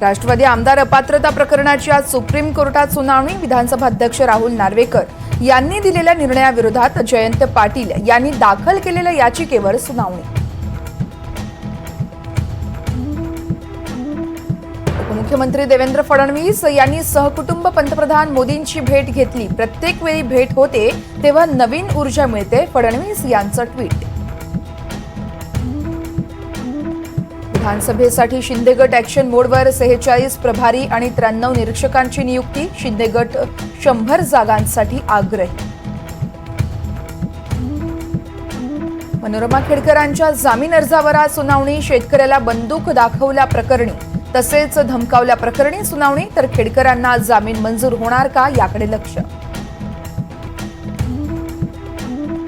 राष्ट्रवादी आमदार अपात्रता प्रकरणाची आज सुप्रीम कोर्टात सुनावणी विधानसभा अध्यक्ष राहुल नार्वेकर यांनी दिलेल्या निर्णयाविरोधात जयंत पाटील यांनी दाखल केलेल्या याचिकेवर सुनावणी. मुख्यमंत्री देवेंद्र फडणवीस यांनी सहकुटुंब पंतप्रधान मोदींची भेट घेतली. प्रत्येक वेळी भेट होते तेव्हा नवीन ऊर्जा मिळते फडणवीस यांचं ट्विट. विधानसभेसाठी शिंदे गट मोडवर सेहेचाळीस प्रभारी आणि त्र्याण्णव निरीक्षकांची नियुक्ती. शिंदे गट शंभर जागांसाठी आग्रही. मनोरमा खेडकरांच्या जामीन अर्जावर आज सुनावणी. शेतकऱ्याला बंदूक दाखवल्या प्रकरणी. तसेच धमकावल्या प्रकरणी सुनावणी. तर खेडकरांना जामीन मंजूर होणार का याकडे लक्ष.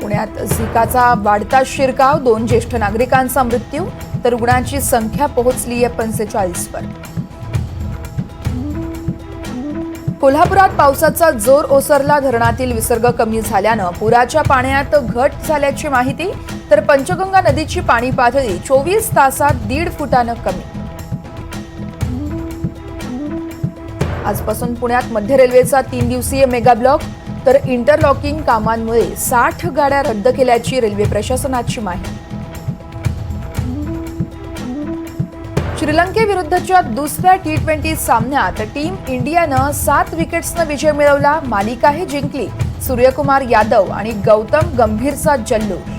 पुण्यात झिकाचा वाढता शिरकाव. दोन ज्येष्ठ नागरिकांचा मृत्यू. तर रुग्णांची संख्या पोहोचली आहे पंचेचाळीसवर कोल्हापुरात पावसाचा जोर ओसरला धरणातील विसर्ग कमी झाल्यानं पुराच्या पाण्यात घट झाल्याची माहिती तर पंचगंगा नदीची पाणी पातळी चोवीस तासात दीड फुटानं कमी. आजपासून पुण्यात मध्य रेल्वेचा तीन दिवसीय मेगा ब्लॉक तर इंटरलॉकिंग कामांमुळे साठ गाड्या रद्द केल्याची रेल्वे प्रशासनाची माहिती. श्रीलंकेविरुद्धच्या दुसऱ्या टी ट्वेंटी सामन्यात टीम इंडियानं सात विकेट्सनं विजय मिळवला. मालिकाही जिंकली. सूर्यकुमार यादव आणि गौतम गंभीरचा जल्लोष